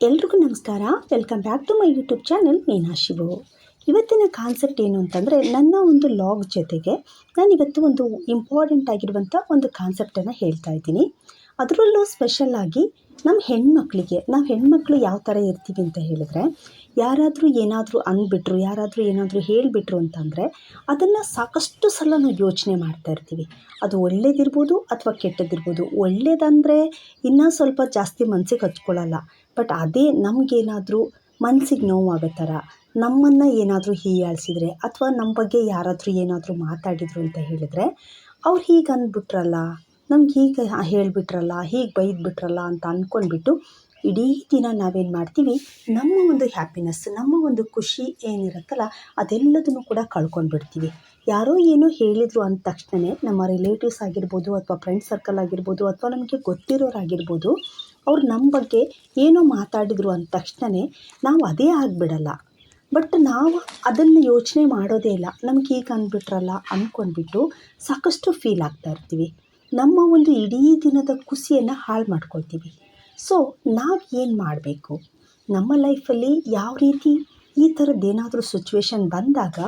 ಎಲ್ರಿಗೂ ನಮಸ್ಕಾರ. Welcome back to my YouTube channel Meena Shivu ಇವತ್ತಿನ ಕಾನ್ಸೆಪ್ಟ್ ಏನು ಅಂತಂದರೆ ನನ್ನ ಒಂದು ಲಾಗ್ ಜೊತೆಗೆ ನಾನು ಇವತ್ತು ಒಂದು ಇಂಪಾರ್ಟೆಂಟ್ ಆಗಿರುವಂಥ ಒಂದು ಕಾನ್ಸೆಪ್ಟನ್ನು ಹೇಳ್ತಾ ಇದ್ದೀನಿ. ಅದರಲ್ಲೂ ಸ್ಪೆಷಲ್ಲಾಗಿ ನಮ್ಮ ಹೆಣ್ಮಕ್ಳಿಗೆ, ನಾವು ಹೆಣ್ಮಕ್ಳು ಯಾವ ಥರ ಇರ್ತೀವಿ ಅಂತ ಹೇಳಿದ್ರೆ, ಯಾರಾದರೂ ಏನಾದರೂ ಅಂದ್ಬಿಟ್ರು, ಯಾರಾದರೂ ಏನಾದರೂ ಹೇಳಿಬಿಟ್ರು ಅಂತಂದರೆ ಅದನ್ನು ಸಾಕಷ್ಟು ಸಲ ನಾವು ಯೋಚನೆ ಮಾಡ್ತಾ ಇರ್ತೀವಿ. ಅದು ಒಳ್ಳೇದಿರ್ಬೋದು ಅಥವಾ ಕೆಟ್ಟದಿರ್ಬೋದು. ಒಳ್ಳೇದಂದರೆ ಇನ್ನೂ ಸ್ವಲ್ಪ ಜಾಸ್ತಿ ಮನಸ್ಸಿಗೆ ಹಚ್ಕೊಳ್ಳಲ್ಲ ಬಟ್ ಅದೇ ನಮಗೇನಾದರೂ ಮನಸ್ಸಿಗೆ ನೋವಾಗೋ ಥರ, ನಮ್ಮನ್ನು ಏನಾದರೂ ಹೀಯಾಳಿಸಿದರೆ ಅಥವಾ ನಮ್ಮ ಬಗ್ಗೆ ಯಾರಾದರೂ ಏನಾದರೂ ಮಾತಾಡಿದರು ಅಂತ ಹೇಳಿದರೆ, ಅವ್ರು ಹೀಗೆ ಅಂದ್ಬಿಟ್ರಲ್ಲ, ನಮ್ಗೆ ಹೀಗೆ ಹೇಳಿಬಿಟ್ರಲ್ಲ, ಹೀಗೆ ಬೈದ್ಬಿಟ್ರಲ್ಲ ಅಂತ ಅಂದ್ಕೊಂಡ್ಬಿಟ್ಟು ಇಡೀ ದಿನ ನಾವೇನು ಮಾಡ್ತೀವಿ, ನಮ್ಮ ಒಂದು ಹ್ಯಾಪಿನೆಸ್ ನಮ್ಮ ಒಂದು ಖುಷಿ ಏನಿರುತ್ತಲ್ಲ ಅದೆಲ್ಲದನ್ನು ಕೂಡ ಕಳ್ಕೊಂಡ್ಬಿಡ್ತೀವಿ. ಯಾರೋ ಏನೋ ಹೇಳಿದರು ಅಂದ ತಕ್ಷಣವೇ ನಮ್ಮ ರಿಲೇಟಿವ್ಸ್ ಆಗಿರ್ಬೋದು ಅಥವಾ ಫ್ರೆಂಡ್ ಸರ್ಕಲ್ ಆಗಿರ್ಬೋದು ಅಥವಾ ನಮಗೆ ಗೊತ್ತಿರೋರಾಗಿರ್ಬೋದು ಅವ್ರು ನಮ್ಮ ಬಗ್ಗೆ ಏನೋ ಮಾತಾಡಿದರು ಅಂದ ತಕ್ಷಣನೇ ನಾವು ಅದೇ ಆಗಿಬಿಡಲ್ಲ. ಬಟ್ ನಾವು ಅದನ್ನು ಯೋಚನೆ ಮಾಡೋದೇ ಇಲ್ಲ. ನಮ್ಗೆ ಈಗ ಅಂದ್ಬಿಟ್ರಲ್ಲ ಅಂದ್ಕೊಂಡ್ಬಿಟ್ಟು ಸಾಕಷ್ಟು ಫೀಲ್ ಆಗ್ತಾ ಇರ್ತೀವಿ. ನಮ್ಮ ಒಂದು ಇಡೀ ದಿನದ ಖುಷಿಯನ್ನು ಹಾಳು ಮಾಡ್ಕೊಳ್ತೀವಿ. ಸೊ, ನಾವು ಏನು ಮಾಡಬೇಕು? ನಮ್ಮ ಲೈಫಲ್ಲಿ ಯಾವ ರೀತಿ ಈ ಥರದ್ದೇನಾದರೂ ಸಿಚುವೇಶನ್ ಬಂದಾಗ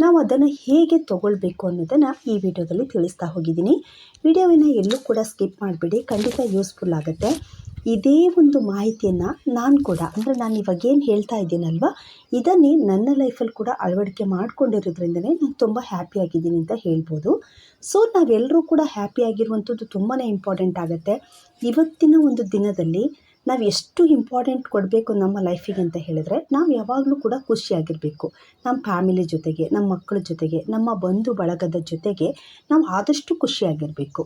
ನಾವು ಅದನ್ನು ಹೇಗೆ ತೊಗೊಳ್ಬೇಕು ಅನ್ನೋದನ್ನು ಈ ವಿಡಿಯೋದಲ್ಲಿ ತಿಳಿಸ್ತಾ ಹೋಗಿದ್ದೀನಿ. ವಿಡಿಯೋವನ್ನು ಎಲ್ಲೂ ಕೂಡ ಸ್ಕಿಪ್ ಮಾಡಿಬಿಡಿ. ಖಂಡಿತ ಯೂಸ್ಫುಲ್ ಆಗುತ್ತೆ. ಇದೇ ಒಂದು ಮಾಹಿತಿಯನ್ನು ನಾನು ಕೂಡ, ಅಂದರೆ ನಾನು ಇವಾಗ ಏನು ಹೇಳ್ತಾ ಇದ್ದೀನಲ್ವ, ಇದನ್ನೇ ನನ್ನ ಲೈಫಲ್ಲಿ ಕೂಡ ಅಳವಡಿಕೆ ಮಾಡ್ಕೊಂಡಿರೋದ್ರಿಂದನೇ ನಾನು ತುಂಬ ಹ್ಯಾಪಿಯಾಗಿದ್ದೀನಿ ಅಂತ ಹೇಳ್ಬೋದು. ಸೊ ನಾವೆಲ್ಲರೂ ಕೂಡ ಹ್ಯಾಪಿಯಾಗಿರುವಂಥದ್ದು ತುಂಬಾ ಇಂಪಾರ್ಟೆಂಟ್ ಆಗುತ್ತೆ. ಇವತ್ತಿನ ಒಂದು ದಿನದಲ್ಲಿ ನಾವು ಎಷ್ಟು ಇಂಪಾರ್ಟೆಂಟ್ ಕೊಡಬೇಕು ನಮ್ಮ ಲೈಫಿಗೆ ಅಂತ ಹೇಳಿದ್ರೆ, ನಾವು ಯಾವಾಗಲೂ ಕೂಡ ಖುಷಿಯಾಗಿರಬೇಕು ನಮ್ಮ ಫ್ಯಾಮಿಲಿ ಜೊತೆಗೆ ನಮ್ಮ ಮಕ್ಕಳ ಜೊತೆಗೆ, ನಮ್ಮ ಬಂಧು ಬಳಗದ ಜೊತೆಗೆ ನಾವು ಆದಷ್ಟು ಖುಷಿಯಾಗಿರಬೇಕು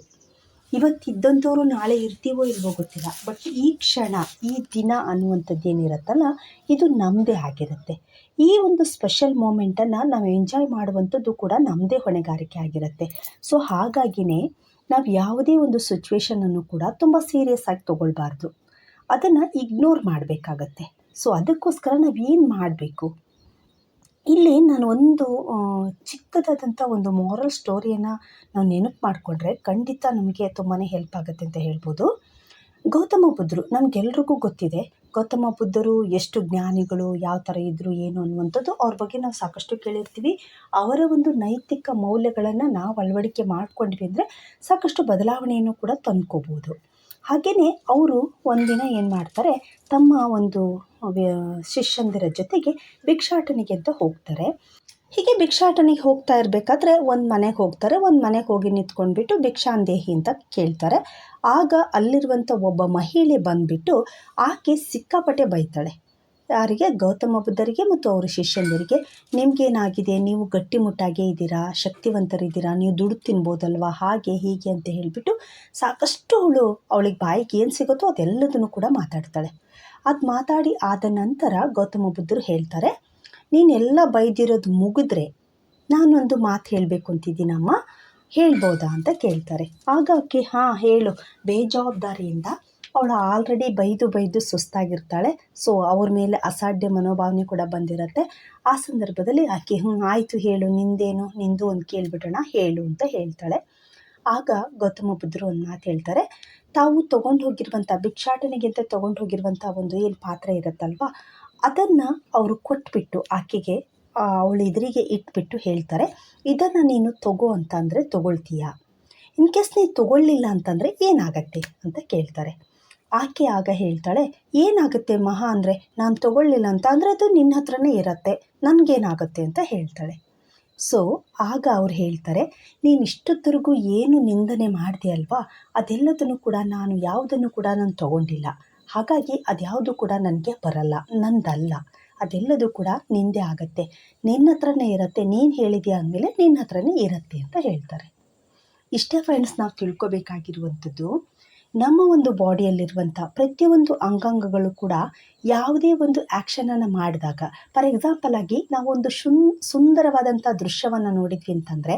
ಇವತ್ತಿದ್ದಂಥವ್ರು ನಾಳೆ ಇರ್ತೀವೋ ಇಲ್ವೋ ಗೊತ್ತಿಲ್ಲ. ಬಟ್ ಈ ಕ್ಷಣ, ಈ ದಿನ ಅನ್ನುವಂಥದ್ದು ಏನಿರುತ್ತಲ್ಲ, ಇದು ನಮ್ಮದೇ ಆಗಿರುತ್ತೆ. ಈ ಒಂದು ಸ್ಪೆಷಲ್ ಮೂಮೆಂಟನ್ನು ನಾವು ಎಂಜಾಯ್ ಮಾಡುವಂಥದ್ದು ಕೂಡ ನಮ್ಮದೇ ಹೊಣೆಗಾರಿಕೆ ಆಗಿರುತ್ತೆ. ಸೊ ಹಾಗಾಗಿನೇ ನಾವು ಯಾವುದೇ ಒಂದು ಸಿಚುವೇಶನನ್ನು ಕೂಡ ತುಂಬ ಸೀರಿಯಸ್ ಆಗಿ ತೊಗೊಳ್ಬಾರ್ದು. ಅದನ್ನು ಇಗ್ನೋರ್ ಮಾಡಬೇಕಾಗತ್ತೆ. ಸೊ ಅದಕ್ಕೋಸ್ಕರ ನಾವು ಏನು ಮಾಡಬೇಕು? ಇಲ್ಲಿ ನಾನು ಒಂದು ಚಿಕ್ಕದಾದಂಥ ಒಂದು ಮೋರಲ್ ಸ್ಟೋರಿಯನ್ನು ನಾವು ನೆನಪು ಮಾಡಿಕೊಂಡ್ರೆ ಖಂಡಿತ ನಮಗೆ ತುಂಬಾ ಹೆಲ್ಪ್ ಆಗುತ್ತೆ ಅಂತ ಹೇಳ್ಬೋದು. ಗೌತಮ ಬುದ್ಧರು ನಮಗೆಲ್ರಿಗೂ ಗೊತ್ತಿದೆ. ಗೌತಮ ಬುದ್ಧರು ಎಷ್ಟು ಜ್ಞಾನಿಗಳು, ಯಾವ ಥರ ಇದ್ದರು ಏನು ಅನ್ನುವಂಥದ್ದು ಅವ್ರ ಬಗ್ಗೆ ನಾವು ಸಾಕಷ್ಟು ಕೇಳಿರ್ತೀವಿ. ಅವರ ಒಂದು ನೈತಿಕ ಮೌಲ್ಯಗಳನ್ನು ನಾವು ಅಳವಡಿಕೆ ಮಾಡಿಕೊಂಡ್ವಿ ಅಂದರೆ ಸಾಕಷ್ಟು ಬದಲಾವಣೆಯನ್ನು ಕೂಡ ತಂದ್ಕೋಬೋದು. ಹಾಗೆಯೇ ಅವರು ಒಂದಿನ ಏನು ಮಾಡ್ತಾರೆ, ತಮ್ಮ ಒಂದು ಶಿಷ್ಯಂದಿರ ಜೊತೆಗೆ ಭಿಕ್ಷಾಟನೆಗೆ ಅಂತ ಹೋಗ್ತಾರೆ. ಹೀಗೆ ಭಿಕ್ಷಾಟನೆಗೆ ಹೋಗ್ತಾ ಇರಬೇಕಾದ್ರೆ ಒಂದು ಮನೆಗೆ ಹೋಗ್ತಾರೆ, ಒಂದು ಮನೆಗೆ ಹೋಗಿ ನಿಂತ್ಕೊಂಡ್ಬಿಟ್ಟು ಭಿಕ್ಷಾಂದೇಹಿ ಅಂತ ಕೇಳ್ತಾರೆ. ಆಗ ಅಲ್ಲಿರುವಂಥ ಒಬ್ಬ ಮಹಿಳೆ ಬಂದುಬಿಟ್ಟು ಆಕೆ ಸಿಕ್ಕಾಪಟ್ಟೆ ಬೈತಾಳೆ. ಯಾರಿಗೆ ಗೌತಮ ಬುದ್ಧರಿಗೆ ಮತ್ತು ಅವರ ಶಿಷ್ಯಂದರಿಗೆ, ನಿಮಗೇನಾಗಿದೆ? ನೀವು ಗಟ್ಟಿಮುಟ್ಟಾಗೇ ಇದ್ದೀರಾ? ಶಕ್ತಿವಂತರಿದ್ದೀರಾ? ನೀವು ದುಡ್ಡು ತಿನ್ಬೋದಲ್ವಾ? ಹಾಗೆ, ಹೀಗೆ ಅಂತ ಹೇಳಿಬಿಟ್ಟು ಸಾಕಷ್ಟು ಅವಳು ಅವಳಿಗೆ ಬಾಯಿಗೆ ಏನು ಸಿಗುತ್ತೋ ಅದೆಲ್ಲದನ್ನು ಕೂಡ ಮಾತಾಡ್ತಾಳೆ. ಅದು ಮಾತಾಡಿ ಆದ ನಂತರ ಗೌತಮ ಬುದ್ಧರು ಹೇಳ್ತಾರೆ, ನೀನೆಲ್ಲ ಬೈದಿರೋದು ಮುಗಿದ್ರೆ ನಾನೊಂದು ಮಾತು ಹೇಳಬೇಕು ಅಂತಿದ್ದೀನಮ್ಮ. ಹೇಳ್ಬೋದಾ? ಅಂತ ಕೇಳ್ತಾರೆ. ಆಗ ಆಕೆ ಹಾಂ, ಹೇಳು. ಬೇಜವಾಬ್ದಾರಿಯಿಂದ ಅವಳು ಆಲ್ರೆಡಿ ಬೈದು ಬೈದು ಸುಸ್ತಾಗಿರ್ತಾಳೆ. ಸೊ ಅವ್ರ ಮೇಲೆ ಅಸಾಧ್ಯ ಮನೋಭಾವನೆ ಕೂಡ ಬಂದಿರುತ್ತೆ. ಆ ಸಂದರ್ಭದಲ್ಲಿ ಆಕೆ ಹ್ಞೂ ಆಯಿತು ಹೇಳು, ನಿಂದೇನು? ನಿಂದು ಒಂದು ಕೇಳಿಬಿಡೋಣ, ಹೇಳು ಅಂತ ಹೇಳ್ತಾಳೆ. ಆಗ ಗೌತಮ ಬುದ್ಧರು ಒಂದು ಮಾತು ಹೇಳ್ತಾರೆ. ತಾವು ತೊಗೊಂಡು ಹೋಗಿರುವಂಥ ಭಿಕ್ಷಾಟನೆಗೆ ಅಂತ ತೊಗೊಂಡು ಹೋಗಿರುವಂಥ ಒಂದು ಏನು ಪಾತ್ರೆ ಇರುತ್ತಲ್ವ? ಅದನ್ನು ಅವರು ಕೊಟ್ಬಿಟ್ಟು ಆಕೆಗೆ ಅವಳ ಎದುರಿಗೆ ಇಟ್ಬಿಟ್ಟು ಹೇಳ್ತಾರೆ. ಇದನ್ನು ನೀನು ತಗೋ ಅಂತ ಅಂದರೆ ತೊಗೊಳ್ತೀಯಾ? ಇನ್ ಕೇಸ್ ನೀನು ತೊಗೊಳ್ಳಿಲ್ಲ ಅಂತಂದರೆ ಏನಾಗತ್ತೆ? ಅಂತ ಕೇಳ್ತಾರೆ. ಆಕೆ ಆಗ ಹೇಳ್ತಾಳೆ, ಏನಾಗುತ್ತೆ ಮಹಾ ಅಂದರೆ ನಾನು ತಗೊಳ್ಳಿಲ್ಲ ಅಂತ, ಅಂದರೆ ಅದು ನಿನ್ನ ಹತ್ರನೇ ಇರತ್ತೆ, ನನಗೇನಾಗುತ್ತೆ ಅಂತ ಹೇಳ್ತಾಳೆ. ಸೊ ಆಗ ಅವ್ರು ಹೇಳ್ತಾರೆ, ನೀನು ಇಷ್ಟೊತ್ತರೆಗೂ ಏನು ನಿಂದನೆ ಮಾಡಿದೆಯಲ್ವಾ ಅದೆಲ್ಲದನ್ನು ಕೂಡ ನಾನು, ಯಾವುದನ್ನು ಕೂಡ ನಾನು ತಗೊಂಡಿಲ್ಲ. ಹಾಗಾಗಿ ಅದ್ಯಾವುದು ಕೂಡ ನನಗೆ ಬರಲ್ಲ, ನಂದಲ್ಲ. ಅದೆಲ್ಲದೂ ಕೂಡ ನಿಂದೆ ಆಗತ್ತೆ. ನಿನ್ನ ಹತ್ರನೇ ಇರುತ್ತೆ, ನೀನು ಹೇಳಿದೆಯಾ ಅಂದಮೇಲೆ ನಿನ್ನ ಹತ್ರನೇ ಇರುತ್ತೆ ಅಂತ ಹೇಳ್ತಾರೆ. ಇಷ್ಟೇ ಫ್ರೆಂಡ್ಸ್ ನಾವು ತಿಳ್ಕೊಬೇಕಾಗಿರುವಂಥದ್ದು ನಮ್ಮ ಒಂದು ಬಾಡಿಯಲ್ಲಿರುವಂಥ ಪ್ರತಿಯೊಂದು ಅಂಗಾಂಗಗಳು ಕೂಡ ಯಾವುದೇ ಒಂದು ಆ್ಯಕ್ಷನನ್ನು ಮಾಡಿದಾಗ, ಫಾರ್ ಎಕ್ಸಾಂಪಲ್ ಆಗಿ ನಾವು ಒಂದು ಶುನ್ ಸುಂದರವಾದಂಥ ದೃಶ್ಯವನ್ನು ನೋಡಿದ್ವಿ ಅಂತಂದರೆ,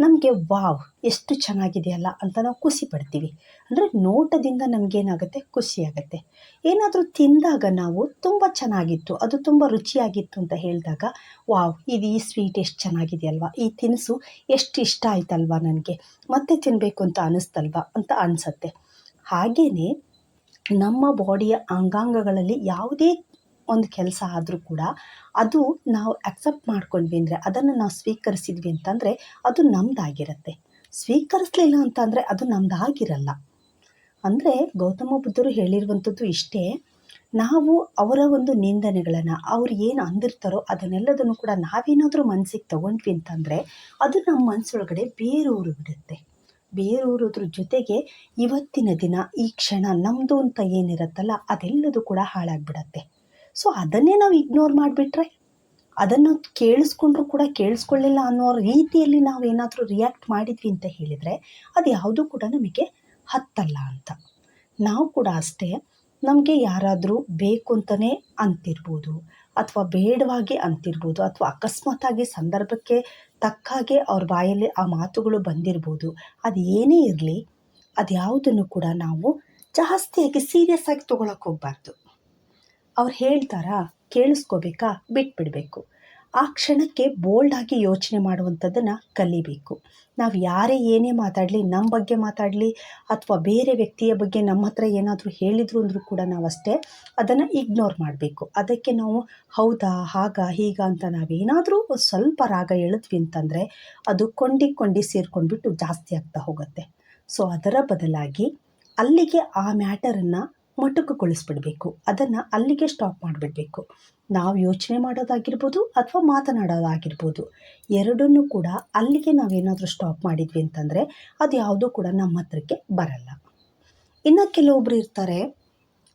ನಮಗೆ ವಾವ್, ಎಷ್ಟು ಚೆನ್ನಾಗಿದೆಯಲ್ಲ ಅಂತ ನಾವು ಖುಷಿ ಪಡ್ತೀವಿ. ಅಂದರೆ ನೋಟದಿಂದ ನಮಗೇನಾಗುತ್ತೆ? ಖುಷಿಯಾಗುತ್ತೆ ಏನಾದರೂ ತಿಂದಾಗ ನಾವು ತುಂಬ ಚೆನ್ನಾಗಿತ್ತು, ಅದು ತುಂಬ ರುಚಿಯಾಗಿತ್ತು ಅಂತ ಹೇಳಿದಾಗ, ವಾವ್, ಇದು ಈ ಸ್ವೀಟ್ ಎಷ್ಟು ಚೆನ್ನಾಗಿದೆಯಲ್ವ? ಈ ತಿನಿಸು ಎಷ್ಟು ಇಷ್ಟ ಆಯ್ತಲ್ವ ನನಗೆ? ಮತ್ತೆ ತಿನ್ನಬೇಕು ಅಂತ ಅನ್ನಿಸ್ತಲ್ವಾ ಅಂತ ಅನಿಸತ್ತೆ. ಹಾಗೆಯೇ ನಮ್ಮ ಬಾಡಿಯ ಅಂಗಾಂಗಗಳಲ್ಲಿ ಯಾವುದೇ ಒಂದು ಕೆಲಸ ಆದರೂ ಕೂಡ ಅದು ನಾವು ಅಕ್ಸೆಪ್ಟ್ ಮಾಡ್ಕೊಂಡ್ವಿ ಅಂದರೆ ಅದನ್ನು ನಾವು ಸ್ವೀಕರಿಸಿದ್ವಿ ಅಂತಂದರೆ ಅದು ನಮ್ಮದಾಗಿರುತ್ತೆ ಸ್ವೀಕರಿಸಲಿಲ್ಲ ಅಂತಂದರೆ ಅದು ನಮ್ಮದಾಗಿರಲ್ಲ ಅಂದರೆ ಗೌತಮ ಬುದ್ಧರು ಹೇಳಿರುವಂಥದ್ದು ಇಷ್ಟೇ, ನಾವು ಅವರ ಒಂದು ನಿಂದನೆಗಳನ್ನು ಅವ್ರು ಏನು ಅಂದಿರ್ತಾರೋ ಅದನ್ನೆಲ್ಲದನ್ನು ಕೂಡ ನಾವೇನಾದರೂ ಮನಸ್ಸಿಗೆ ತಗೊಂಡ್ವಿ ಅಂತಂದರೆ ಅದು ನಮ್ಮ ಮನಸ್ಸೊಳಗಡೆ ಬೇರೂರು ಬಿಡುತ್ತೆ. ಬೇರೂರೋದ್ರ ಜೊತೆಗೆ ಇವತ್ತಿನ ದಿನ ಈ ಕ್ಷಣ ನಮ್ಮದು ಅಂತ ಏನಿರುತ್ತಲ್ಲ ಅದೆಲ್ಲದೂ ಕೂಡ ಹಾಳಾಗ್ಬಿಡತ್ತೆ. ಸೊ ಅದನ್ನೇ ನಾವು ಇಗ್ನೋರ್ ಮಾಡಿಬಿಟ್ರೆ? ಅದನ್ನು ಕೇಳಿಸ್ಕೊಂಡ್ರೂ ಕೂಡ ಕೇಳಿಸ್ಕೊಳ್ಳಿಲ್ಲ ಅನ್ನೋ ರೀತಿಯಲ್ಲಿ ನಾವು ಏನಾದರೂ ರಿಯಾಕ್ಟ್ ಮಾಡಿದ್ವಿ ಅಂತ ಹೇಳಿದರೆ ಅದು ಯಾವುದೂ ಕೂಡ ನಮಗೆ ಹತ್ತಲ್ಲ ಅಂತ. ನಾವು ಕೂಡ ಅಷ್ಟೇ ನಮಗೆ ಯಾರಾದರೂ ಬೇಕು ಅಂತಲೇ ಅಂತಿರ್ಬೋದು ಅಥವಾ ಬೇಡವಾಗಿ ಅಂತಿರ್ಬೋದು ಅಥವಾ ಅಕಸ್ಮಾತಾಗಿ ಸಂದರ್ಭಕ್ಕೆ ತಕ್ಕ ಹಾಗೆ ಅವ್ರ ಬಾಯಲ್ಲಿ ಆ ಮಾತುಗಳು ಬಂದಿರ್ಬೋದು, ಅದು ಏನೇ ಇರಲಿ ಅದು ಯಾವುದನ್ನು ಕೂಡ ನಾವು ಜಾಸ್ತಿಯಾಗಿ ಸೀರಿಯಸ್ ಆಗಿ ತೊಗೊಳಕ್ಕೆ ಹೋಗ್ಬಾರ್ದು. ಅವ್ರು ಹೇಳ್ತಾರಾ, ಕೇಳಿಸ್ಕೋಬೇಕಾ, ಬಿಟ್ಬಿಡಬೇಕು. ಆ ಕ್ಷಣಕ್ಕೆ ಬೋಲ್ಡಾಗಿ ಯೋಚನೆ ಮಾಡುವಂಥದ್ದನ್ನು ಕಲಿಬೇಕು. ನಾವು ಯಾರೇ ಏನೇ ಮಾತಾಡಲಿ ನಮ್ಮ ಬಗ್ಗೆ ಮಾತಾಡಲಿ ಅಥವಾ ಬೇರೆ ವ್ಯಕ್ತಿಯ ಬಗ್ಗೆ ನಮ್ಮ ಹತ್ರ ಏನಾದರೂ ಹೇಳಿದ್ರು ಅಂದರೂ ಕೂಡ ನಾವು ಅಷ್ಟೇ ಅದನ್ನು ಇಗ್ನೋರ್ ಮಾಡಬೇಕು. ಅದಕ್ಕೆ ನಾವು ಹೌದಾ, ಹಾಗ, ಹೀಗ ಅಂತ ನಾವೇನಾದರೂ ಸ್ವಲ್ಪ ರಾಗ ಎಳೆದ್ವಿ ಅಂತಂದರೆ ಅದು ಕೊಂಡಿ ಕೊಂಡಿ ಸೇರ್ಕೊಂಡ್ಬಿಟ್ಟು ಜಾಸ್ತಿ ಆಗ್ತಾ ಹೋಗುತ್ತೆ. ಸೊ ಅದರ ಬದಲಾಗಿ ಅಲ್ಲಿಗೆ ಆ ಮ್ಯಾಟರನ್ನು ಮೊಟಕುಗೊಳಿಸ್ಬಿಡಬೇಕು. ಅದನ್ನು ಅಲ್ಲಿಗೆ ಸ್ಟಾಪ್ ಮಾಡಿಬಿಡಬೇಕು. ನಾವು ಯೋಚನೆ ಮಾಡೋದಾಗಿರ್ಬೋದು ಅಥವಾ ಮಾತನಾಡೋದಾಗಿರ್ಬೋದು. ಎರಡನ್ನೂ ಕೂಡ ಅಲ್ಲಿಗೆ ನಾವೇನಾದರೂ ಸ್ಟಾಪ್ ಮಾಡಿದ್ವಿ ಅಂತಂದರೆ ಅದು ಯಾವುದೂ ಕೂಡ ನಮ್ಮ ಹತ್ರಕ್ಕೆ ಬರಲ್ಲ. ಇನ್ನು ಕೆಲವೊಬ್ರು ಇರ್ತಾರೆ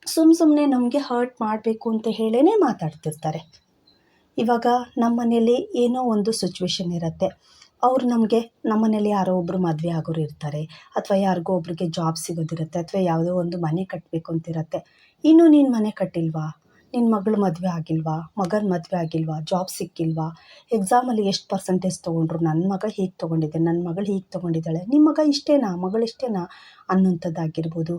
ಸುಮ್ಮ ಸುಮ್ಮನೆ ನಮಗೆ ಹರ್ಟ್ ಮಾಡಬೇಕು ಅಂತ ಹೇಳೇ ಮಾತಾಡ್ತಿರ್ತಾರೆ. ಇವಾಗ ನಮ್ಮ ಮನೇಲಿ ಏನೋ ಒಂದು ಸಿಚುವೇಶನ್ ಇರುತ್ತೆ. ಅವ್ರು ನಮಗೆ ನಮ್ಮ ಮನೇಲಿ ಯಾರೋ ಒಬ್ಬರು ಮದುವೆ ಆಗೋರು ಇರ್ತಾರೆ, ಅಥವಾ ಯಾರಿಗೋ ಒಬ್ರಿಗೆ ಜಾಬ್ ಸಿಗೋದಿರುತ್ತೆ, ಅಥವಾ ಯಾವುದೋ ಒಂದು ಮನೆ ಕಟ್ಟಬೇಕು ಅಂತಿರುತ್ತೆ. ಇನ್ನೂ ನೀನು ಮನೆ ಕಟ್ಟಿಲ್ವಾ? ನಿನ್ನ ಮಗಳು ಮದುವೆ ಆಗಿಲ್ವಾ? ಮಗನ ಮದುವೆ ಆಗಿಲ್ವಾ? ಜಾಬ್ ಸಿಕ್ಕಿಲ್ವಾ? ಎಕ್ಸಾಮಲ್ಲಿ ಎಷ್ಟು ಪರ್ಸೆಂಟೇಜ್ ತೊಗೊಂಡ್ರು? ನನ್ನ ಮಗ ಹೀಗೆ ತೊಗೊಂಡಿದ್ದೆ ನನ್ನ ಮಗಳು ಹೀಗೆ ತೊಗೊಂಡಿದ್ದಾಳೆ. ನಿಮ್ಮ ಮಗ ಇಷ್ಟೇನಾ? ಮಗಳು ಇಷ್ಟೇನಾ? ಅನ್ನೋಂಥದ್ದಾಗಿರ್ಬೋದು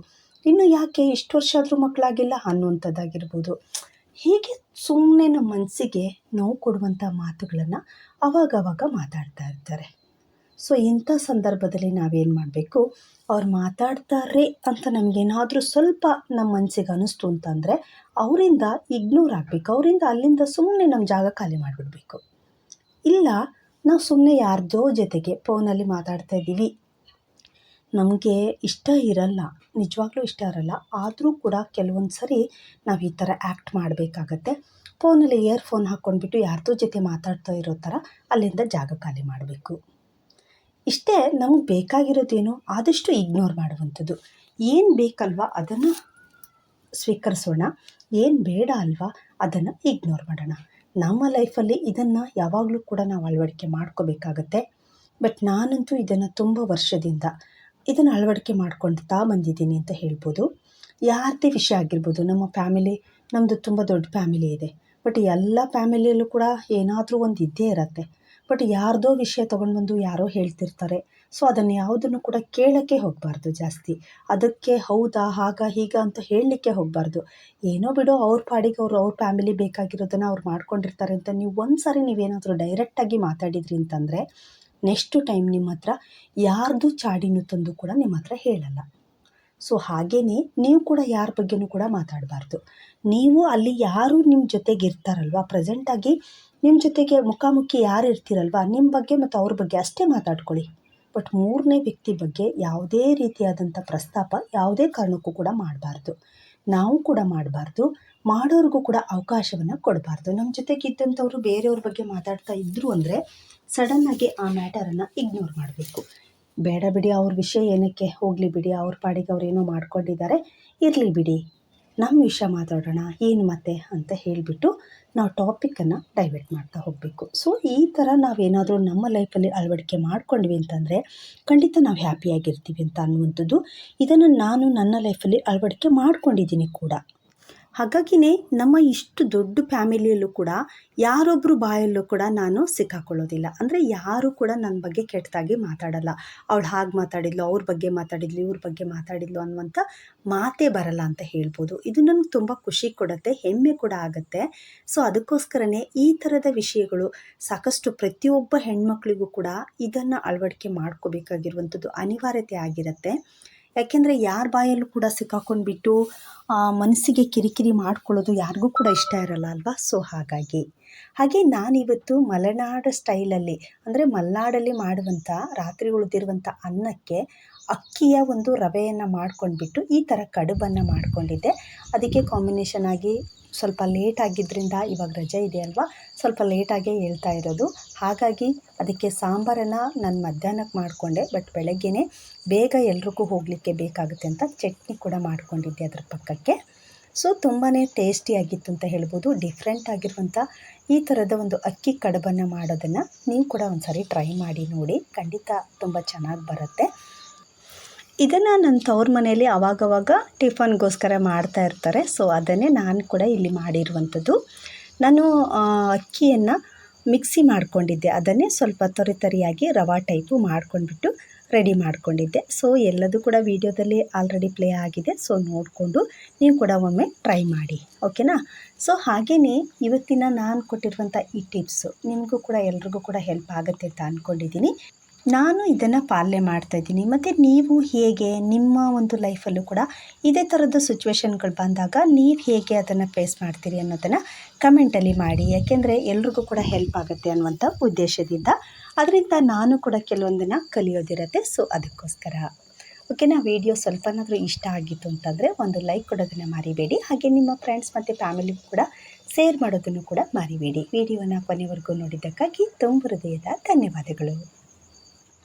ಇನ್ನು ಯಾಕೆ ಇಷ್ಟು ವರ್ಷ ಆದರೂ ಮಕ್ಕಳಾಗಿಲ್ಲ ಅನ್ನುವಂಥದ್ದಾಗಿರ್ಬೋದು. ಹೀಗೆ ಸುಮ್ಮನೆ ನಮ್ಮ ಮನಸ್ಸಿಗೆ ನೋವು ಕೊಡುವಂಥ ಮಾತುಗಳನ್ನು ಅವಾಗವಾಗ ಮಾತಾಡ್ತಾ ಇರ್ತಾರೆ. ಸೊ ಇಂಥ ಸಂದರ್ಭದಲ್ಲಿ ನಾವೇನು ಮಾಡಬೇಕು? ಅವ್ರು ಮಾತಾಡ್ತಾರೆ ಅಂತ ನಮಗೇನಾದರೂ ಸ್ವಲ್ಪ ನಮ್ಮ ಮನಸ್ಸಿಗೆ ಅನ್ನಿಸ್ತು ಅಂತಂದರೆ, ಅವರಿಂದ ಇಗ್ನೋರ್ ಆಗಬೇಕು. ಅವರಿಂದ ಅಲ್ಲಿಂದ ಸುಮ್ಮನೆ ನಮ್ಮ ಜಾಗ ಖಾಲಿ ಮಾಡಿಬಿಡ್ಬೇಕು. ಇಲ್ಲ, ನಾವು ಸುಮ್ಮನೆ ಯಾರ್ದೋ ಜೊತೆಗೆ ಫೋನಲ್ಲಿ ಮಾತಾಡ್ತಾ ಇದ್ದೀವಿ. ನಮಗೆ ಇಷ್ಟ ಇರಲ್ಲ, ನಿಜವಾಗ್ಲೂ ಇಷ್ಟ ಇರಲ್ಲ. ಆದರೂ ಕೂಡ ಕೆಲವೊಂದು ಸರಿ ನಾವು ಈ ಥರ ಆ್ಯಕ್ಟ್ ಮಾಡಬೇಕಾಗತ್ತೆ. ಫೋನಲ್ಲಿ ಇಯರ್ಫೋನ್ ಹಾಕ್ಕೊಂಡ್ಬಿಟ್ಟು ಯಾರ್ದೋ ಜೊತೆ ಮಾತಾಡ್ತಾ ಇರೋ ಥರ ಅಲ್ಲಿಂದ ಜಾಗ ಖಾಲಿ ಮಾಡಬೇಕು. ಇಷ್ಟೇ ನಮಗೆ ಬೇಕಾಗಿರೋದೇನು ಆದಷ್ಟು ಇಗ್ನೋರ್ ಮಾಡುವಂಥದ್ದು. ಏನು ಬೇಕಲ್ವ ಅದನ್ನು ಸ್ವೀಕರಿಸೋಣ, ಏನು ಬೇಡ ಅಲ್ವಾ ಅದನ್ನು ಇಗ್ನೋರ್ ಮಾಡೋಣ. ನಮ್ಮ ಲೈಫಲ್ಲಿ ಇದನ್ನು ಯಾವಾಗಲೂ ಕೂಡ ನಾವು ಅಳವಡಿಕೆ ಮಾಡ್ಕೋಬೇಕಾಗತ್ತೆ. ಬಟ್ ನಾನಂತೂ ಇದನ್ನು ತುಂಬ ವರ್ಷದಿಂದ ಇದನ್ನು ಅಳವಡಿಕೆ ಮಾಡ್ಕೊಳ್ತಾ ಬಂದಿದ್ದೀನಿ ಅಂತ ಹೇಳ್ಬೋದು. ಯಾರದೇ ವಿಷಯ ಆಗಿರ್ಬೋದು, ನಮ್ಮ ಫ್ಯಾಮಿಲಿ ನಮ್ಮದು ತುಂಬ ದೊಡ್ಡ ಫ್ಯಾಮಿಲಿ ಇದೆ. ಬಟ್ ಎಲ್ಲ ಫ್ಯಾಮಿಲಿಯಲ್ಲೂ ಕೂಡ ಏನಾದರೂ ಒಂದು ಇದ್ದೇ ಇರುತ್ತೆ. ಬಟ್ ಯಾರದೋ ವಿಷಯ ತೊಗೊಂಡು ಬಂದು ಯಾರೋ ಹೇಳ್ತಿರ್ತಾರೆ. ಸೊ, ಅದನ್ನು ಯಾವುದನ್ನು ಕೂಡ ಕೇಳೋಕ್ಕೆ ಹೋಗಬಾರ್ದು ಜಾಸ್ತಿ. ಅದಕ್ಕೆ ಹೌದಾ, ಹಾಗ, ಹೀಗ ಅಂತ ಹೇಳಲಿಕ್ಕೆ ಹೋಗಬಾರ್ದು. ಏನೋ ಬಿಡೋ, ಅವ್ರ ಪಾಡಿಗೆ ಅವರು ಅವ್ರ ಫ್ಯಾಮಿಲಿ ಬೇಕಾಗಿರೋದನ್ನು ಅವ್ರು ಮಾಡ್ಕೊಂಡಿರ್ತಾರೆ ಅಂತ ನೀವು ಒಂದು ಸಾರಿ ನೀವೇನಾದರೂ ಡೈರೆಕ್ಟಾಗಿ ಮಾತಾಡಿದ್ರಿ ಅಂತಂದರೆ ನೆಕ್ಸ್ಟು ಟೈಮ್ ನಿಮ್ಮ ಹತ್ರ ಯಾರ್ದು ಚಾಡಿನೂ ತಂದು ಕೂಡ ನಿಮ್ಮ ಹತ್ರ ಹೇಳಲ್ಲ. ಸೊ ಹಾಗೆಯೇ ನೀವು ಕೂಡ ಯಾರ ಬಗ್ಗೆನೂ ಕೂಡ ಮಾತಾಡಬಾರ್ದು. ನೀವು ಅಲ್ಲಿ ಯಾರು ನಿಮ್ಮ ಜೊತೆಗೆ ಇರ್ತಾರಲ್ವ ಪ್ರೆಸೆಂಟಾಗಿ ನಿಮ್ಮ ಜೊತೆಗೆ ಮುಖಾಮುಖಿ ಯಾರು ಇರ್ತೀರಲ್ವ, ನಿಮ್ಮ ಬಗ್ಗೆ ಮತ್ತು ಅವ್ರ ಬಗ್ಗೆ ಅಷ್ಟೇ ಮಾತಾಡ್ಕೊಳ್ಳಿ. ಬಟ್ ಮೂರನೇ ವ್ಯಕ್ತಿ ಬಗ್ಗೆ ಯಾವುದೇ ರೀತಿಯಾದಂಥ ಪ್ರಸ್ತಾಪ ಯಾವುದೇ ಕಾರಣಕ್ಕೂ ಕೂಡ ಮಾಡಬಾರ್ದು. ನಾವು ಕೂಡ ಮಾಡಬಾರ್ದು. ಮಾಡೋರಿಗೂ ಕೂಡ ಅವಕಾಶವನ್ನು ಕೊಡಬಾರ್ದು. ನಮ್ಮ ಜೊತೆಗೆ ಇದ್ದಂಥವ್ರು ಬೇರೆಯವ್ರ ಬಗ್ಗೆ ಮಾತಾಡ್ತಾ ಇದ್ದರು ಅಂದರೆ ಸಡನ್ನಾಗಿ ಆ ಮ್ಯಾಟರನ್ನು ಇಗ್ನೋರ್ ಮಾಡಬೇಕು. ಬೇಡ ಬಿಡಿ, ಅವ್ರ ವಿಷಯ ಏನಕ್ಕೆ? ಹೋಗಲಿ ಬಿಡಿ, ಅವ್ರ ಪಾಡಿಗೆ ಅವ್ರು ಏನೋ ಮಾಡ್ಕೊಂಡಿದ್ದಾರೆ, ಇರಲಿ ಬಿಡಿ. ನಮ್ಮ ವಿಷಯ ಮಾತಾಡೋಣ, ಏನು ಮತ್ತೆ ಅಂತ ಹೇಳಿಬಿಟ್ಟು ನಾವು ಟಾಪಿಕನ್ನು ಡೈವರ್ಟ್ ಮಾಡ್ತಾ ಹೋಗಬೇಕು. ಸೊ ಈ ಥರ ನಾವೇನಾದರೂ ನಮ್ಮ ಲೈಫಲ್ಲಿ ಅಳವಡಿಕೆ ಮಾಡ್ಕೊಂಡ್ವಿ ಅಂತಂದರೆ ಖಂಡಿತ ನಾವು ಹ್ಯಾಪಿಯಾಗಿರ್ತೀವಿ ಅಂತ ಅನ್ನುವಂಥದ್ದು ಇದನ್ನು ನಾನು ನನ್ನ ಲೈಫಲ್ಲಿ ಅಳವಡಿಕೆ ಮಾಡ್ಕೊಂಡಿದ್ದೀನಿ ಕೂಡ. ಹಾಗಾಗಿಯೇ ನಮ್ಮ ಇಷ್ಟು ದೊಡ್ಡ ಫ್ಯಾಮಿಲಿಯಲ್ಲೂ ಕೂಡ ಯಾರೊಬ್ಬರು ಬಾಯಲ್ಲೂ ಕೂಡ ನಾನು ಸಿಕ್ಕಾಕೊಳ್ಳೋದಿಲ್ಲ. ಅಂದರೆ ಯಾರು ಕೂಡ ನನ್ನ ಬಗ್ಗೆ ಕೆಟ್ಟದಾಗಿ ಮಾತಾಡಲ್ಲ. ಅವಳು ಹಾಗೆ ಮಾತಾಡಿದ್ಲು, ಅವ್ರ ಬಗ್ಗೆ ಮಾತಾಡಿದ್ಲು, ಇವ್ರ ಬಗ್ಗೆ ಮಾತಾಡಿದ್ಲು ಅನ್ನುವಂಥ ಮಾತೇ ಬರಲ್ಲ ಅಂತ ಹೇಳ್ಬೋದು. ಇದು ನನಗೆ ತುಂಬ ಖುಷಿ ಕೊಡುತ್ತೆ, ಹೆಮ್ಮೆ ಕೂಡ ಆಗುತ್ತೆ. ಸೊ ಅದಕ್ಕೋಸ್ಕರನೇ ಈ ಥರದ ವಿಷಯಗಳು ಸಾಕಷ್ಟು ಪ್ರತಿಯೊಬ್ಬ ಹೆಣ್ಮಕ್ಳಿಗೂ ಕೂಡ ಇದನ್ನು ಅಳವಡಿಕೆ ಮಾಡ್ಕೋಬೇಕಾಗಿರುವಂಥದ್ದು ಅನಿವಾರ್ಯತೆ ಆಗಿರುತ್ತೆ. ಯಾಕೆಂದರೆ ಯಾರ ಬಾಯಲ್ಲೂ ಕೂಡ ಸಿಕ್ಕಾಕೊಂಡ್ಬಿಟ್ಟು ಮನಸ್ಸಿಗೆ ಕಿರಿಕಿರಿ ಮಾಡ್ಕೊಳ್ಳೋದು ಯಾರಿಗೂ ಕೂಡ ಇಷ್ಟ ಇರಲ್ಲ ಅಲ್ವಾ? ಸೊ ಹಾಗಾಗಿ. ಹಾಗೆ ನಾನಿವತ್ತು ಮಲೆನಾಡು ಸ್ಟೈಲಲ್ಲಿ, ಅಂದರೆ ಮಲೆನಾಡಲ್ಲಿ ಮಾಡುವಂಥ, ರಾತ್ರಿ ಉಳಿದಿರುವಂಥ ಅನ್ನಕ್ಕೆ ಅಕ್ಕಿಯ ಒಂದು ರವೆಯನ್ನು ಮಾಡ್ಕೊಂಡ್ಬಿಟ್ಟು ಈ ಥರ ಕಡುಬನ್ನು ಮಾಡಿಕೊಂಡಿದ್ದೆ. ಅದಕ್ಕೆ ಕಾಂಬಿನೇಷನ್ ಆಗಿ ಸ್ವಲ್ಪ ಲೇಟ್ ಆಗಿದ್ದರಿಂದ ಇವಾಗ ರಜೆ ಇದೆ ಅಲ್ವಾ? ಸ್ವಲ್ಪ ಲೇಟಾಗೇ ಹೇಳ್ತಾ ಇರೋದು. ಹಾಗಾಗಿ ಅದಕ್ಕೆ ಸಾಂಬಾರನ್ನು ನಾನು ಮಧ್ಯಾಹ್ನಕ್ಕೆ ಮಾಡಿಕೊಂಡೆ ಬಟ್ ಬೆಳಗ್ಗೆನೇ ಬೇಗ ಎಲ್ರಿಗೂ ಹೋಗಲಿಕ್ಕೆ ಬೇಕಾಗುತ್ತೆ ಅಂತ ಚಟ್ನಿ ಕೂಡ ಮಾಡ್ಕೊಂಡಿದ್ದೆ ಅದ್ರ ಪಕ್ಕಕ್ಕೆ. ಸೊ ತುಂಬಾ ಟೇಸ್ಟಿಯಾಗಿತ್ತು ಅಂತ ಹೇಳ್ಬೋದು. ಡಿಫ್ರೆಂಟ್ ಆಗಿರುವಂಥ ಈ ಥರದ ಒಂದು ಅಕ್ಕಿ ಕಡುಬನ್ನು ಮಾಡೋದನ್ನು ನೀವು ಕೂಡ ಒಂದು ಸಾರಿ ಟ್ರೈ ಮಾಡಿ ನೋಡಿ. ಖಂಡಿತ ತುಂಬ ಚೆನ್ನಾಗಿ ಬರುತ್ತೆ. ಇದನ್ನು ನನ್ನ ತವ್ರ ಮನೆಯಲ್ಲಿ ಅವಾಗವಾಗ ಟಿಫನ್ಗೋಸ್ಕರ ಮಾಡ್ತಾ ಇರ್ತಾರೆ. ಸೊ, ಅದನ್ನೇ ನಾನು ಕೂಡ ಇಲ್ಲಿ ಮಾಡಿರುವಂಥದ್ದು. ನಾನು ಅಕ್ಕಿಯನ್ನು ಮಿಕ್ಸಿ ಮಾಡ್ಕೊಂಡಿದ್ದೆ. ಅದನ್ನೇ ಸ್ವಲ್ಪ ತೊರೆ ತರಿಯಾಗಿ ರವಾ ಟೈಪು ಮಾಡ್ಕೊಂಡ್ಬಿಟ್ಟು ರೆಡಿ ಮಾಡ್ಕೊಂಡಿದ್ದೆ. ಸೊ, ಎಲ್ಲದೂ ಕೂಡ ವೀಡಿಯೋದಲ್ಲಿ ಆಲ್ರೆಡಿ ಪ್ಲೇ ಆಗಿದೆ. ಸೊ, ನೋಡಿಕೊಂಡು ನೀವು ಕೂಡ ಒಮ್ಮೆ ಟ್ರೈ ಮಾಡಿ. ಓಕೆನಾ? ಸೊ ಹಾಗೆಯೇ ಇವತ್ತಿನ ನಾನು ಕೊಟ್ಟಿರುವಂಥ ಈ ಟಿಪ್ಸು ನಿಮಗೂ ಕೂಡ ಎಲ್ರಿಗೂ ಕೂಡ ಹೆಲ್ಪ್ ಆಗುತ್ತೆ ಅಂತ ಅಂದ್ಕೊಂಡಿದ್ದೀನಿ ನಾನು ಇದನ್ನು ಪಾಲನೆ ಮಾಡ್ತಾಯಿದ್ದೀನಿ ಮತ್ತು ನೀವು ಹೇಗೆ ನಿಮ್ಮ ಒಂದು ಲೈಫಲ್ಲೂ ಕೂಡ ಇದೇ ಥರದ ಸಿಚುವೇಶನ್ಗಳು ಬಂದಾಗ ನೀವು ಹೇಗೆ ಅದನ್ನು ಫೇಸ್ ಮಾಡ್ತೀರಿ ಅನ್ನೋದನ್ನು ಕಮೆಂಟಲ್ಲಿ ಮಾಡಿ. ಯಾಕೆಂದರೆ ಎಲ್ರಿಗೂ ಕೂಡ ಹೆಲ್ಪ್ ಆಗುತ್ತೆ ಅನ್ನುವಂಥ ಉದ್ದೇಶದಿಂದ. ಅದರಿಂದ ನಾನು ಕೂಡ ಕೆಲವೊಂದನ್ನು ಕಲಿಯೋದಿರುತ್ತೆ. ಸೊ ಅದಕ್ಕೋಸ್ಕರ. ಓಕೆನಾ ವಿಡಿಯೋ ಸ್ವಲ್ಪನಾದರೂ ಇಷ್ಟ ಆಗಿತ್ತು ಅಂತಂದರೆ ಒಂದು ಲೈಕ್ ಕೊಡೋದನ್ನು ಮರಿಬೇಡಿ. ಹಾಗೆ ನಿಮ್ಮ ಫ್ರೆಂಡ್ಸ್ ಮತ್ತು ಫ್ಯಾಮಿಲಿಗೂ ಕೂಡ ಶೇರ್ ಮಾಡೋದನ್ನು ಕೂಡ ಮರಿಬೇಡಿ. ವಿಡಿಯೋನ ಕೊನೆವರೆಗೂ ನೋಡಿದ್ದಕ್ಕಾಗಿ ತುಂಬ ಹೃದಯದ ಧನ್ಯವಾದಗಳು.